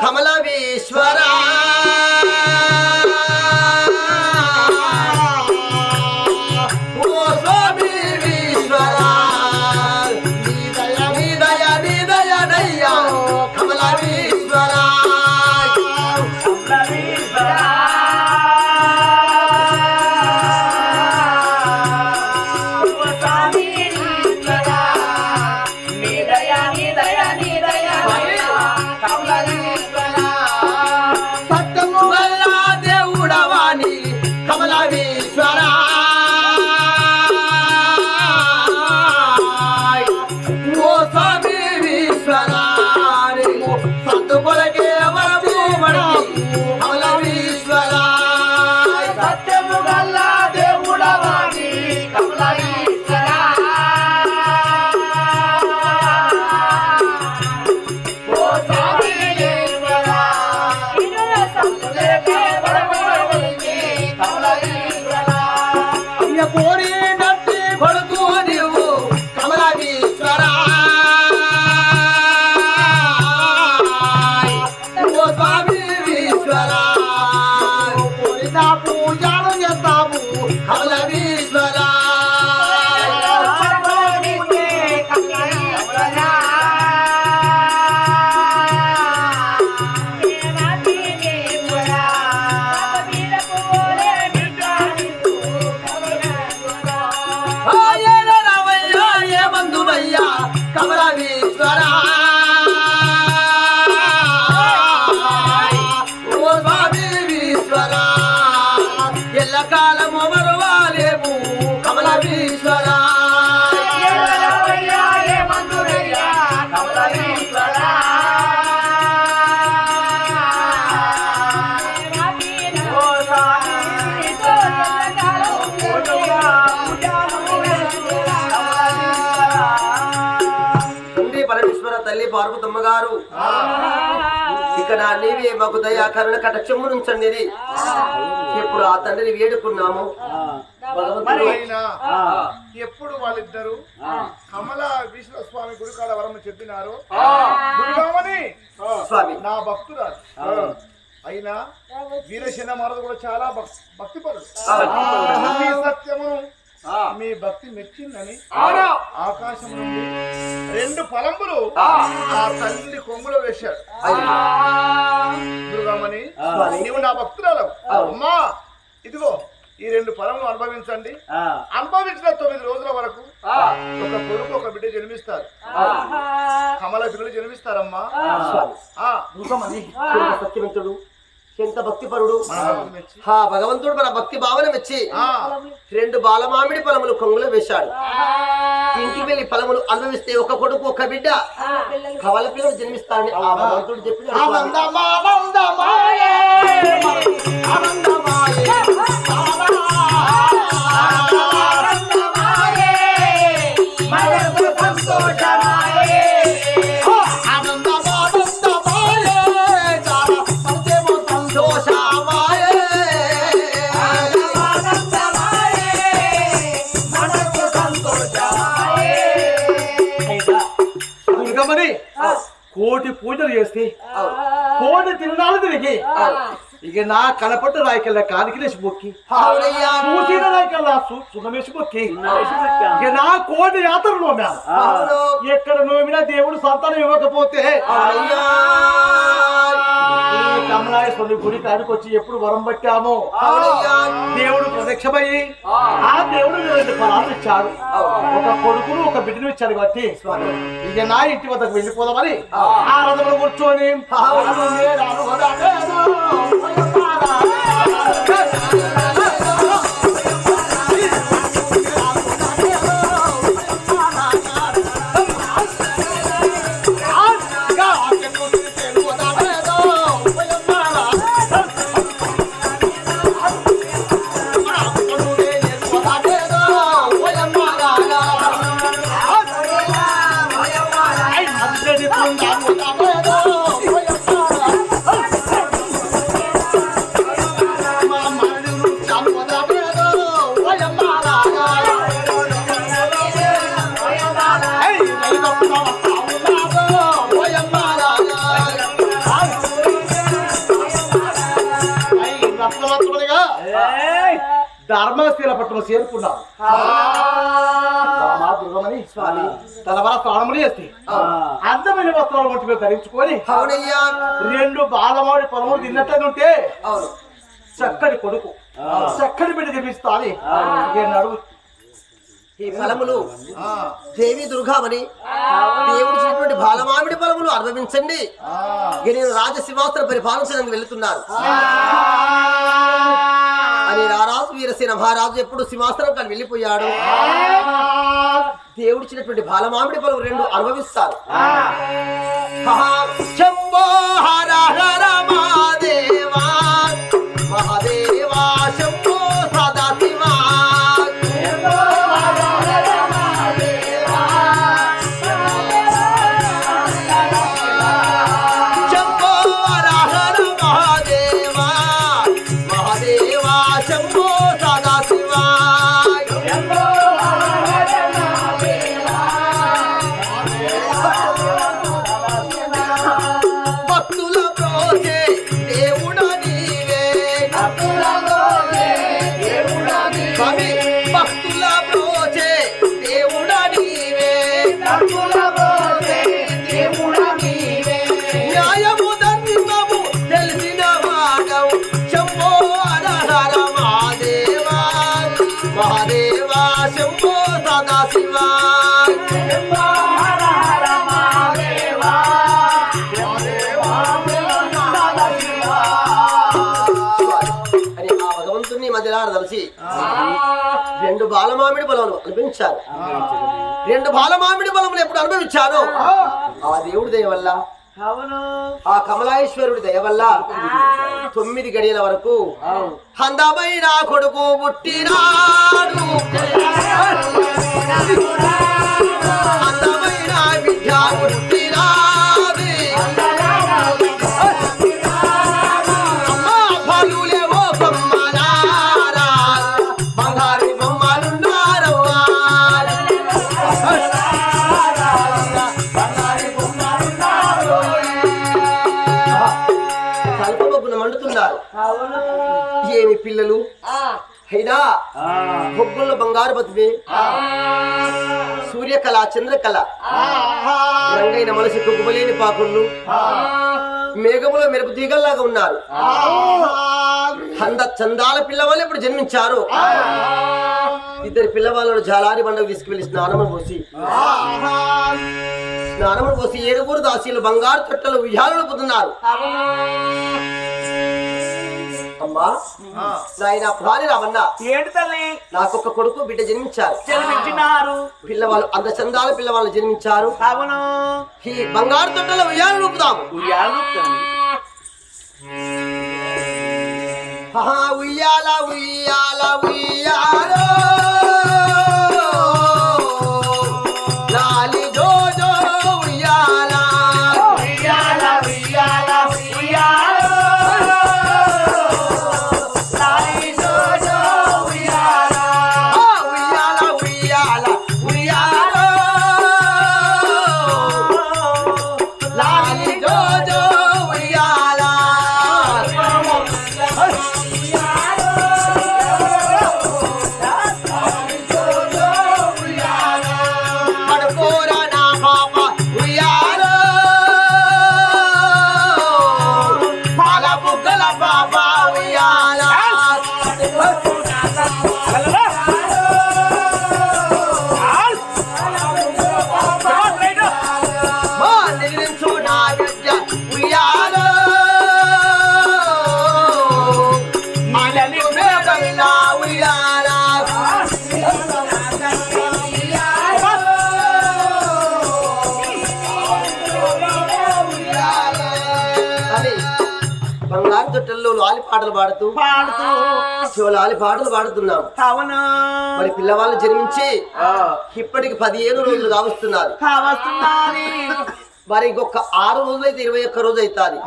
కమలవీశ్వరా. పార్వతమ్మ గారు ఇక్కడ నీవే మాకు దయాకరణ కటక్షము నుంచండి ఇప్పుడు ఆ తండ్రిని వేడుకున్నాము. ఎప్పుడు వాళ్ళిద్దరు కమల విష్ణు స్వామి గుడికాడ వరము చెప్పినారు? దుర్గామణి స్వామి. నా భక్తురాలు. అయినా వీరసేన మహారాజు కూడా చాలా భక్- భక్తిపరుడు. మీ సత్యమును మీ భక్తి మెచ్చిందని ఆకాశం నుండి రెండు ఫలంబులు ఆ. తల్లి కొంగులో వేశాడు దుర్గామణి నీవు నా భక్తురాలవు. అమ్మా ఇదిగో ఈ రెండు ఫలములు అనుభవించండి. అనుభవించిన తొమ్మిది రోజుల వరకు ఒక కొడుకు ఒక బిడ్డ జన్మిస్తారు. కమల పిల్లలు జన్మిస్తారమ్మా. ఎంత భక్తిపరుడు? హా భగవంతుడు మన భక్తి భావన మెచ్చి ఆ. రెండు బాలమామిడి ఫలములు కొంగులో వేశాడు. ఇంటికి వెళ్ళి ఫలములు అనుభవిస్తే ఒక కొడుకు ఒక బిడ్డ. కవల పిల్లలు జన్మిస్తారని ఆ భగవంతుడు చెప్పిన కోటి పూజలు చేస్తే కోటి తిరునాళ్ళు తిరిగి ఇక నా కనపట్టు రాయికల్లా కానికిలేసి మొక్కి చూసిన రాయికల్లా సు- సున్నమేసి మొక్కి ఇక నా కోటి యాత్ర నోమా ఎక్కడ నోమినా దేవుడు సంతానం ఇవ్వకపోతే ఈ కమలాయేశ్వరుని గుడి కాడికి వచ్చి ఎప్పుడు వరం పట్టామో? దేవుడు ప్రత్యక్షమయ్యి ఆ. దేవుడు ఫలాలు ఇచ్చాడు. ఒక కొడుకును ఒక బిడ్డను ఇచ్చాడు కాబట్టి ఇక నా ఇంటి వద్దకు వెళ్ళిపోదామని ఆ. రథంలో కూర్చొని ధర్మశీల పట్టణం చేరుకున్నాను రామా దుర్గమని స్వామి తలవర స్నానములు చేసి అందమైన వస్త్రాలు వంటి మీద ధరించుకొని అవునయ్యా. రెండు బాలమాడి పొలములు తిన్నట్టు ఉంటే అవును. చక్కని కొడుకు చక్కని బిడ్డ తెప్పిస్తాను నడువు ఈ ఫలములు ఆ, దేవి దుర్గామని దేవుడు బాలమామిడి ఫలములు అనుభవించండి. నేను రాజసింహాసనం పరిపాలించడానికి వెళ్తున్నాను అని రారాజు వీరసేన మహారాజు ఎప్పుడు సింహాసనం కానీ వెళ్ళిపోయాడు. దేవుడిచ్చినటువంటి బాలమామిడి ఫలం రెండు అనుభవిస్తారు. హహ, శంభో హర హర మహాదేవా మహాదేవా మధ్యలో తలసి రెండు బాలమామిడి బలములు అనిపించారు రెండు బాలమామిడి బలములు ఎప్పుడు అనుభవించాను ఆ. దేవుడి దయ వల్ల ఆ కమలాయేశ్వరుడి దయ వల్ల తొమ్మిది గడియల వరకు అందమైన కొడుకు పుట్టినాడు. అందమైన బిడ్డ పుట్టినాది కల్పబొబ్బున మండుతున్నారు. ఏమి పిల్లలు? అయినా బొగ్గుల్లో బంగారు బతుమే సూర్యకళ చంద్రకళ. రంగైన మనసు కుగ్గుమలేని పాకుళ్ళు. మేఘములో మెరుపు తీగల్లాగా ఉన్నారు. అంద చందాల పిల్లవాళ్ళు ఇప్పుడు జన్మించారు. ఇద్దరు పిల్లవాళ్ళను జాలారి బండకు తీసుకువెళ్ళి స్నానము పోసి. స్నానము పోసి ఏడుగురు దాసీలు బంగారు తొట్టలు ఉయ్యాలను పొందున్నారు. అమ్మా. నాయన ప్రాణి రావన్నా. ఏంటి తల్లి? నాకొక కొడుకు బిడ్డ జన్మించారు. జన్మించినారు. పిల్లవాళ్ళు అంత చందాల పిల్లవాళ్ళు జన్మించారు. అవును. ఈ బంగారు తొట్టలో ఉయ్యాలు ఆహా, ఉయ్యాల ఉయ్యాల ఉయ్యాలో పాటలు పాడుతూ పాడుతూ. లాలి పాటలు పాడుతున్నాం. అవును మరి పిల్లవాళ్ళు జన్మించి ఇప్పటికి పదిహేను రోజులు కావస్తున్నారు. కావస్తున్నది మరి ఇంకొక ఆరు రోజులు అయితే ఇరవై ఒక్క రోజు అవుతుంది.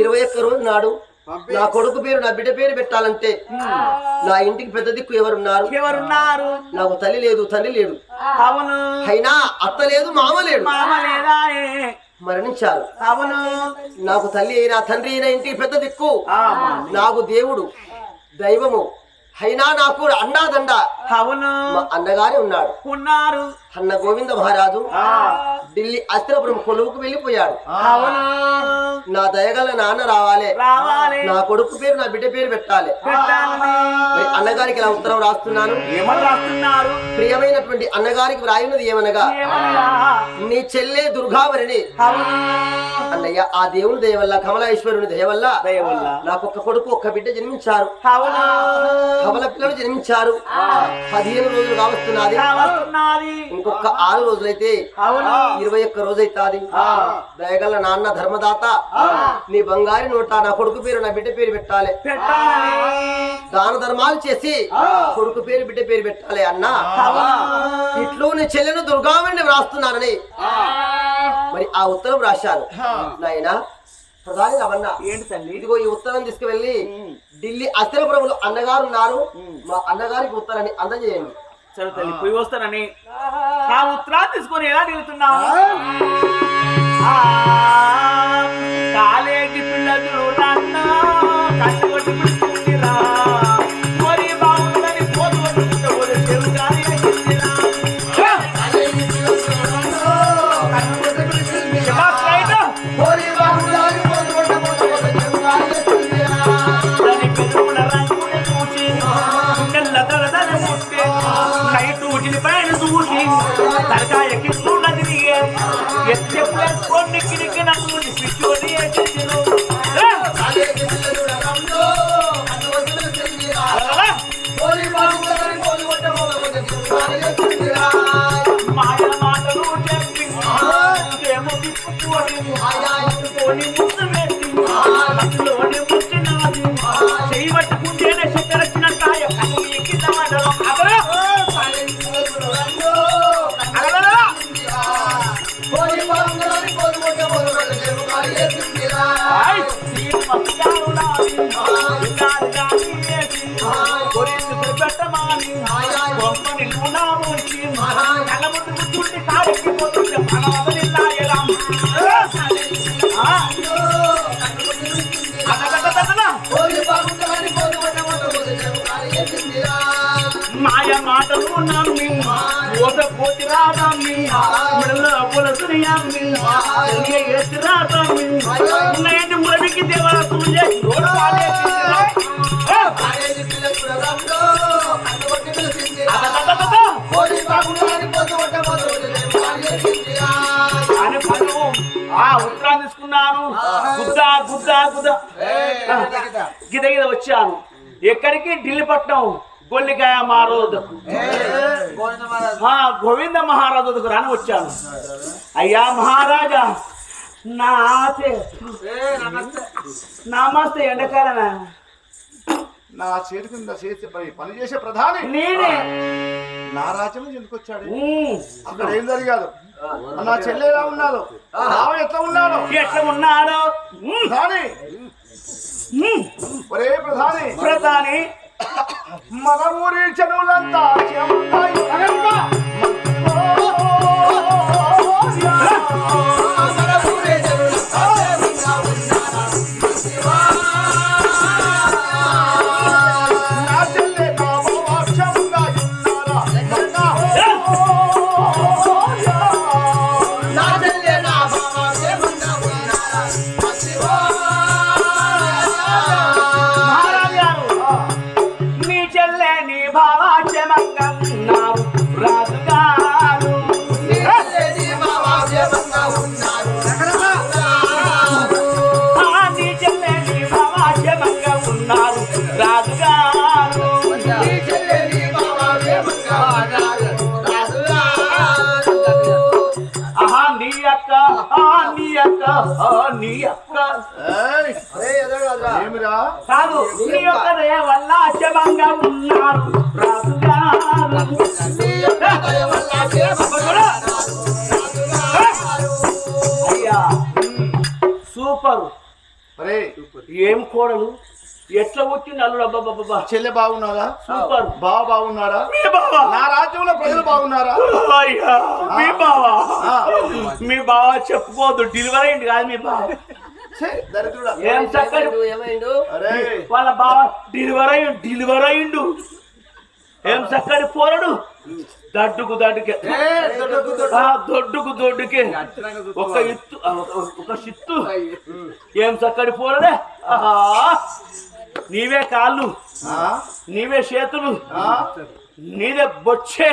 ఇరవై ఒక్క రోజు నాడు నా కొడుకు పేరు నా బిడ్డ పేరు పెట్టాలంటే నా ఇంటికి పెద్ద దిక్కు ఎవరున్నారు? ఎవరున్నారు? నాకు తల్లి లేదు తండ్రి లేడు. అవును అయినా అత్త లేదు మామ లేడు. మామ లేదా మరణించారు. అవును నాకు తల్లి అయినా తండ్రి అయినా ఇంటికి పెద్ద దిక్కు. నాకు దేవుడు దైవము. అయినా నాకు అన్నాదండ. అవును అన్నగారే ఉన్నాడు. ఉన్నారు. అన్న గోవింద మహారాజు ఢిల్లీ అస్త్రపురం కొలువుకు వెళ్ళిపోయాడు. నా దయగల నాన్న రావాలి. నా కొడుకు పేరు నా బిడ్డ పేరు పెట్టాలి. అన్నగారికి ఇలా ఉత్తరం రాస్తున్నాను. ప్రియమైనటువంటి అన్నగారికి వ్రాయినది ఏమనగా నీ చెల్లె దుర్గావరిని. అన్నయ్య ఆ దేవుని దయ వల్ల కమలేశ్వరుని దయ వల్ల నాకు ఒక్క కొడుకు ఒక్క బిడ్డ జన్మించారు. కమల పిల్లలు జన్మించారు. పదిహేను రోజులు కావస్తున్నది. ఇంకొక ఆరు రోజులైతే ఇరవై ఒక్క రోజు అవుతాది దయగల నాన్న ధర్మదాత. నీ బంగారి నోట నా కొడుకు పేరు నా బిడ్డ పేరు పెట్టాలి. దాన ధర్మాలు చేసి కొడుకు పేరు బిడ్డ పేరు పెట్టాలి అన్నా. ఇట్లు నీ చెల్లెను దుర్గామణి వ్రాస్తున్నానని మరి ఆ ఉత్తరం రాశాను. నాయనా ప్రధాని ఏంటి తల్లి? ఇదిగో ఈ ఉత్తరం తీసుకువెళ్ళి ఢిల్లీ అస్థిరపురంలో అన్నగారు ఉన్నారు. మా అన్నగారికి ఉత్తరాన్ని అందజేయండి. సరే తల్లి పోయి వస్తానని. ఆ ఉత్తరాన్ని తీసుకొని ఎలా దిగుతున్నావు ఆ, కాలేజీ పిల్లలు పెట్టమాని, బొమ్మని నూనె కళ్ళ ముందు కూర్చుంటే మన వదలిల్లా ఎలా? మాయ మాటలు నమ్మి అని పను ఆ ఉత్తరాన్ని తీసుకున్నాను. గుద్దా గుద్దా గుద్దా. గిద గిద వచ్చాను. ఎక్కడికి? ఢిల్లీ పట్నం గొల్లికాయ ఆ, గోవింద మహారాజు దగ్గర అని వచ్చాను. అయ్యా మహారాజా నా ఆశే నమస్తే. ఎండకాలన నా చేతి కింద చేసి పని పని చేసే ప్రధాని. నేనే. నా రాజ్యం ఎందుకు వచ్చాడు? అక్కడ ఏం జరిగాదు? నా చెల్లె ఎలా ఉన్నాడు? ఎట్లా ఉన్నాడు? ఎట్లా ఉన్నాడు? ప్రధాని. ప్రధాని. మన ఊరి చెరువులంతా చెమటాయి. కాదు నీ యొక్క దయ వల్ల క్షేమంగా ఉన్నారు అయ్యా సూపర్ ఏం కోడలు ఎట్లా వచ్చింది అల్లుడు? అబ్బాబ్బా చెల్లె బాగున్నారా సూపర్. బావ బాగున్నారా మీ బావా. నా రాజ్యంలో ప్రజలు బాగున్నారా? అయ్యా మీ బావా. మీ బావ చెప్పుకోవద్దు డెలివరీ అయింది కాదు మీ బావ. ఏం అరే. వాళ్ళ బావ డెలివర్ అయ్యిండు డెలివర్ అయ్యిండు. ఏం చక్కటి పోరడు? దడ్డుకు దడ్డుకే. ఆ, దొడ్డుకు దొడ్డుకే. ఒక ఇత్తు ఆ, ఒక- చిత్తు. ఏం చక్కటి పోరడే? ఆహా. నీవే కాళ్ళు ఆ? నీవే చేతులు ఆ? నీదే బొచ్చే.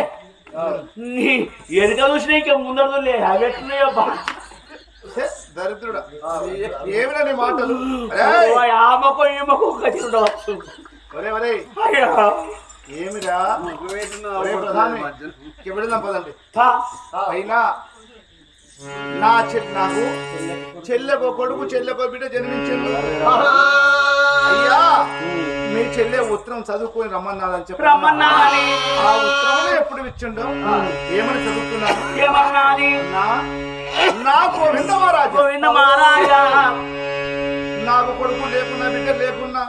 నీ ఎదుక చూసినా ఇంకా ముందర లే అవి ఎట్లున్నాయో దరిద్రుడా. ఏమిరా నీ మాటలు? ఆమకో ఈమకో కట్టి ఉండవచ్చు ఒరే ఒరే. అయ్యా. ఏమిరా? ఒరే ప్రధాని. వెళదాం పదండి. తా. నా చెల్లి నాకు చెల్లెకో కొడుకు చెల్లెకో బిడ్డ జన్మించింది. అయ్యా! మీ చెల్లె ఉత్తరం చదువుకొని రమ్మన్నాదని చెప్పి. ఆ ఉత్తరం ఎప్పుడు ఇచ్చిండు? ఏమని చదువుతున్నాను ఏమన్నాని? నా? నా గోవింద మహారాజు. గోవింద మహారాజా. నాకు కొడుకు లేకున్నా బిడ్డ లేకున్నా.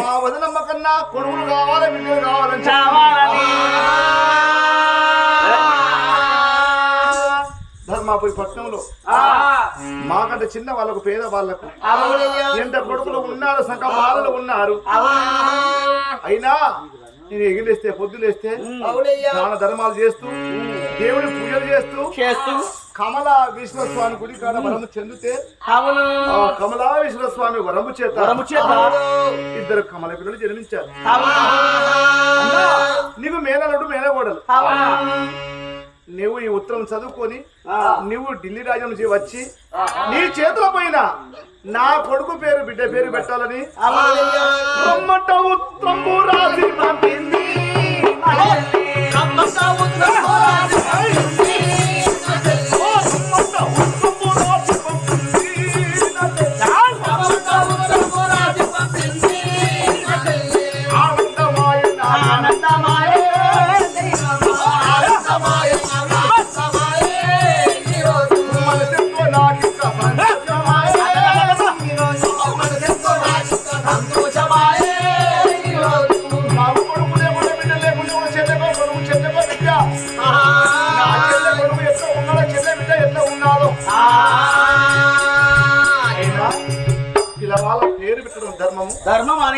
మా వదినమ్మ కన్నా కొడుకులు కావాలి బిడ్డలు కావాలని ధర్మాపురి పట్టణంలో. ఆ. మాకంటే చిన్న వాళ్ళకు పేద వాళ్ళకు. ఎంత కొడుకులు ఉన్నారు సగ బాలలు ఉన్నారు. అయినా నేను ఎగిలేస్తే పొద్దులేస్తే దాన ధర్మాలు చేస్తూ దేవుని పూజలు చేస్తూ చేస్తూ. కమల విశ్వస్వామి గుడి కాడ వరము చెందితే కమలా విశ్వస్వామి వరము చేత వరము చేత. ఇద్దరు కమల పిల్లలు జన్మించారు. నీకు మేనలుడు మేనగోడలు. నువ్వు ఈ ఉత్తరం చదువుకొని నువ్వు ఢిల్లీ రాజ్యం నుంచి వచ్చి నీ చేతుల పైన నా కొడుకు పేరు బిడ్డ పేరు పెట్టాలని రాసి పంపింది.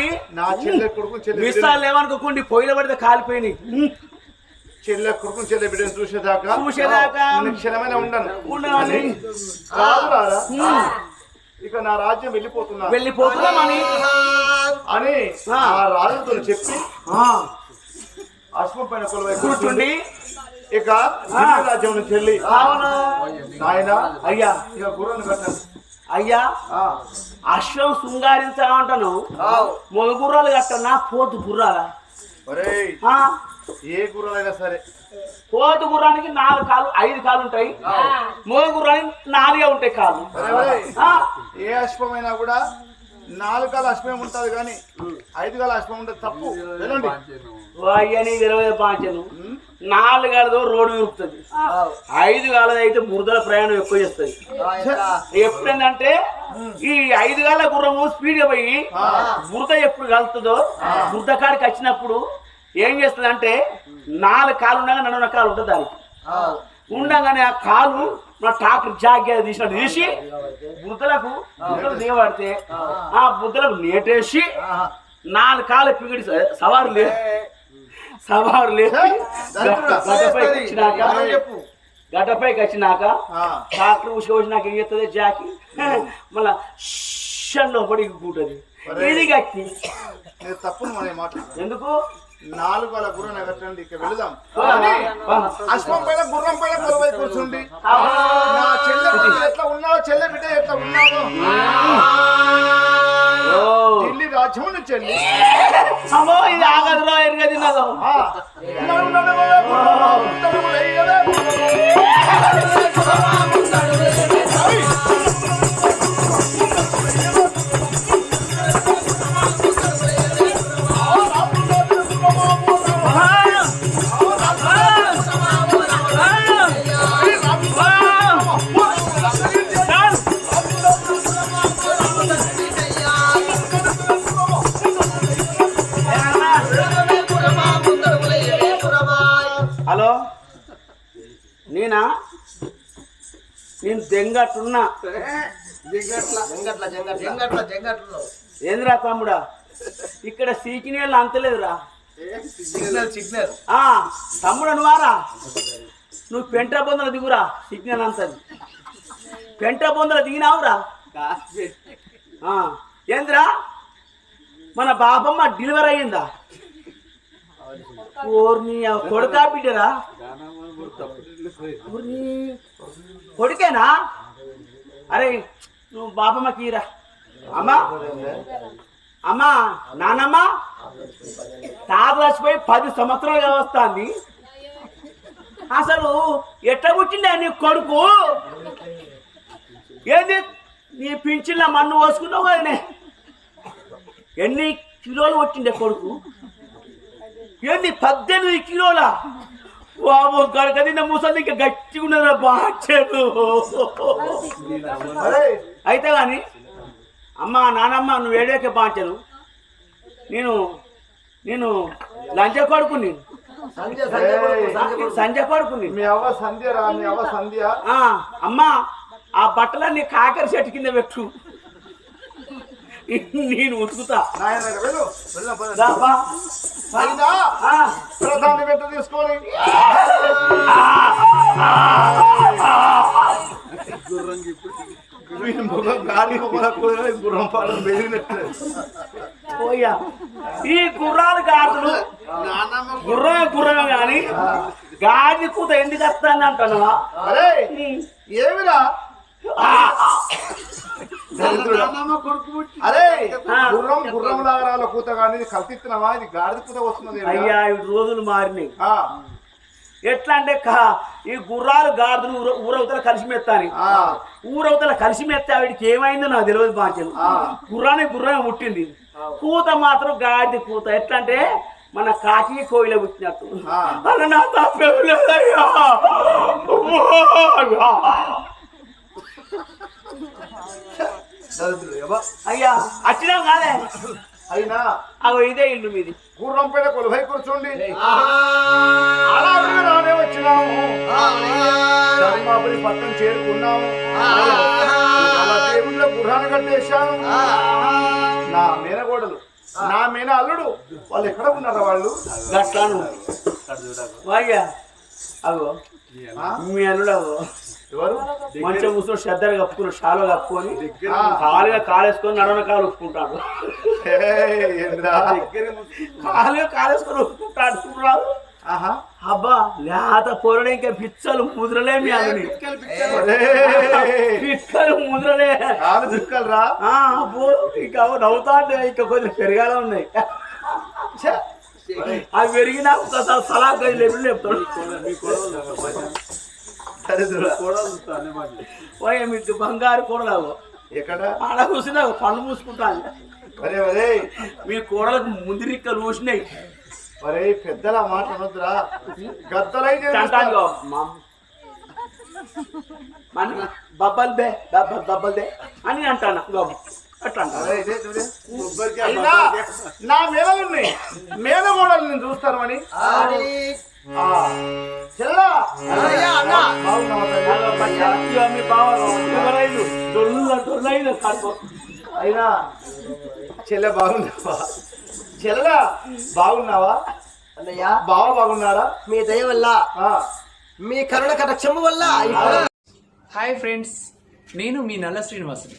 ధర్మం అని నా చెల్లె కొడుకు చెల్లె బిడ్డ మిస్సాలు లేవనుకోకుండా పొయ్యిలో పడితే కాలిపోయినాయి. చెల్లె కొడుకు చెల్లె బిడ్డను చూసేదాకా చూసేదాకా క్షణమైన ఉండను. ఇక నా రాజ్యం వెళ్ళిపోతున్నా వెళ్ళిపోతున్నామని అని ఆ. రాజుతో చెప్పి అశ్వం పైన కొలువై కూర్చుండి. ఇక రాజ్యం నుంచి వెళ్ళి నాయన అయ్యా. ఇక గుర్రాన్ని కట్టండి అయ్యా ఆ, అశ్వం శృంగారించాలంటాను మగ గుర్రాలు కట్టనా పోతు గుర్రాలా? ఏ గుర్రాలైనా సరే. పోతు గుర్రానికి నాలుగు కాళ్ళు ఐదు కాళ్ళు ఉంటాయి. మగ గుర్రానికి నాలుగే ఉంటాయి ఆ, ఏ అశ్వమైనా కూడా నాలుగు కాల అశ్వం ఉంటది కానీ ఐదు కాల అశ్వం ఉంటది తప్పు. అయ్యని ఇరవై పాంచను. నాలుగు కాలదో రోడ్డు విరుపుతుంది ఐదు కాలది అయితే బురదల ప్రయాణం ఎక్కువ చేస్తుంది. ఎప్పుడేంటంటే ఈ ఐదు గాల గుర్రము స్పీడ్ పోయి బురద ఎప్పుడు కలుతుందో బురద కాడికి వచ్చినప్పుడు ఏం చేస్తుంది అంటే నాలుగు కాలు ఉండగా నడున కాలు ఉంటుంది దానికి. ఉండగానే ఆ కాలు మన టాక్టర్ జాగ్గా తీసినట్టు తీసి బుద్ధలకు బుద్ధలు దిగబడితే ఆ. బుద్ధలకు నేటేసి నాలుగు కాలు పిగిడి సవారు లే సవారు లేపి గడ్డపైకి వచ్చినాక చెప్పు? గడ్డపైకి వచ్చినాక ఆ, డాక్టర్ ఉసుక వచ్చినాక ఏం చేస్తుంది జాకి మళ్ళా షన్లో పడి కూటుంది ఇది గట్టి. నేను తప్పును మన మాట ఎందుకు? నాలుగు వేల గుర్రం కట్టండి ఇక వెళదాం. ఆ, అశ్వం పైన గుర్రం పైన కొలువై కూర్చుండి. నా చెల్లె బిడ్డ ఎట్లా ఉన్నాడో చెల్లె బిడ్డ ఎట్లా ఉన్నాడో ఓ. ఢిల్లీ రాజ్యం నుంచి వెళ్ళి అమ్మో ఇది ఆగదురా ఎరుగ తిన్నదో నేను దెంగట్టున్నా జంగట్ల జంగట్ల జంగట్ల జంగట్లో ఏందిరా తమ్ముడా? ఇక్కడ సీకినేళ్ళు అంతలేదురా సిగ్నల్ సిగ్నల్. ఆ తమ్ముడు నువ్వారా నువ్వు పెంట బొందల దిగురా సిగ్నల్ అంతది. పెంట బొందల దిగినావురా? ఆ, ఏందిరా? మన బాపమ్మ డెలివరీ అయ్యిందా? ఓర్ని కొడుకా బిడ్డరా? కొడుకేనా? అరే నువ్వు బాపమ్మకి ఇరా అమ్మా. అమ్మా నానమ్మ. తాత రాసిపోయి పది సంవత్సరాలుగా వస్తుంది. అసలు ఎట్లా పుట్టిండే నీ కొడుకు? ఏంది? నీ పింఛన్ల మన్ను పోసుకున్నావు కదనే. ఎన్ని కిలోలు వచ్చిండే కొడుకు? ఏంది పద్దెనిమిది కిలోల? బాబు కడక తిన్న ముసలి ఇంకా గట్టిగా ఉన్నదా అరే. అయితే కానీ అమ్మ నానమ్మ నువ్వు ఏడేకే బాంచను నేను నేను లంచ కొడుకుని. కొడుకుని. సంధ్య? ఆ, అమ్మా ఆ బట్టలన్నీ కాకర చెట్టు కింద పెట్టు. నేను ఉతుకుతా. నాయన వెళ్ళు. వెళ్ళు పద. రా, బా. అయినా ఆ, ప్రధాని పెట్ట తీసుకొని. గుర్రం పాడు బెదిరినట్టు పోయా ఈ గుర్రాలు గాడులు గుర్రం గుర్రమే కానీ గాడి కూత ఎందుకు వస్తాను అంటున్నావా? అరే ఏమిరా. అరే గుర్రం గుర్రం లాగరాల కూత కానీ ఇది కల్పిస్తున్నావా ఇది గాడిద కూత వస్తున్నది? అయ్యా ఈ రోజులు మారినాయి. ఎట్లా అంటే కా- ఈ గుర్రాలు ఊర ఊరవతల కలిసి మెత్తాని ఆ, ఊరవతల కలిసి మెత్తే ఆవిడికి ఏమైందో నాకు తెలియదు బాధ్యను ఆ. గుర్రానికి గుర్రమే పుట్టింది. కూత మాత్రం గాడిది కూత. ఎట్లా అంటే మన కాకి కోయిల పుట్టినట్టు. అలా నా తప్పేం లేదయ్యా. అయ్యా. వచ్చినాం కాదే? అయినా? అగో ఇదే ఇల్లు మీది. గుర్రం పైన కొలువై కూర్చోండి. అలా రానే వచ్చినాము. ధర్మాపురి పట్టణం చేరుకున్నాము. అలా దేవుళ్ళ గుర్రాన్ని కట్టేశాను నా మేనగోడలు నా మేన అల్లుడు వాళ్ళు ఎక్కడ ఉన్నారా వాళ్ళు? గట్లాను అయ్యా అగో? మీ అల్లుడు అగో. ఎవరు? మంచిగా కూర్చొని శ్రద్ధగా కప్పుకుని షాలో కప్పుకొని. కాలుగా కాలేసుకొని నడవన కాలు ఏంద్రా? కాలుగా కాలేసుకొని ఉప్పుకుంటాడు చూడరాదు. ఆహా. అబ్బా లేత పొరడే ఇంకా పిచ్చలు ముద్రలే మీ అల్లుని. పిచ్చలు ముద్రలే. అబ్బో ఇంకా నవ్వుతా అంటే ఇంకా కొంచెం పెరగాల ఉన్నాయి. అవి పెరిగినా ఒకసారి సలా గది లేపుడు లేపుతాడు. పోయే మీకు బంగారు కూడలాగో. ఎక్కడ? ఆడ కూర్చున్నా పళ్ళు మూసుకుంటాను ఒరే ఒరే. మీ కూడలకు ముందిరిక్కలు ఊసినాయి. ఒరే పెద్దల మాట అనొద్దురా. గద్దలై అంటాను చేస్తారు. మన బబ్బల్ బే బబ్బల్ బే అని అంటాను? గో. అట్లా. అయినా నా మేనలుని మేనగోడలు నేను చూస్తాను అని అయినా చెల్లె బాగున్నావా? చెల్లె బాగున్నావా? అన్నయ్య. బావ బాగున్నారా మీ దయ వల్ల. ఆ, మీ కరుణ కటాక్షము వల్ల. హాయ్ ఫ్రెండ్స్ నేను మీ నల్ల శ్రీనివాసుని.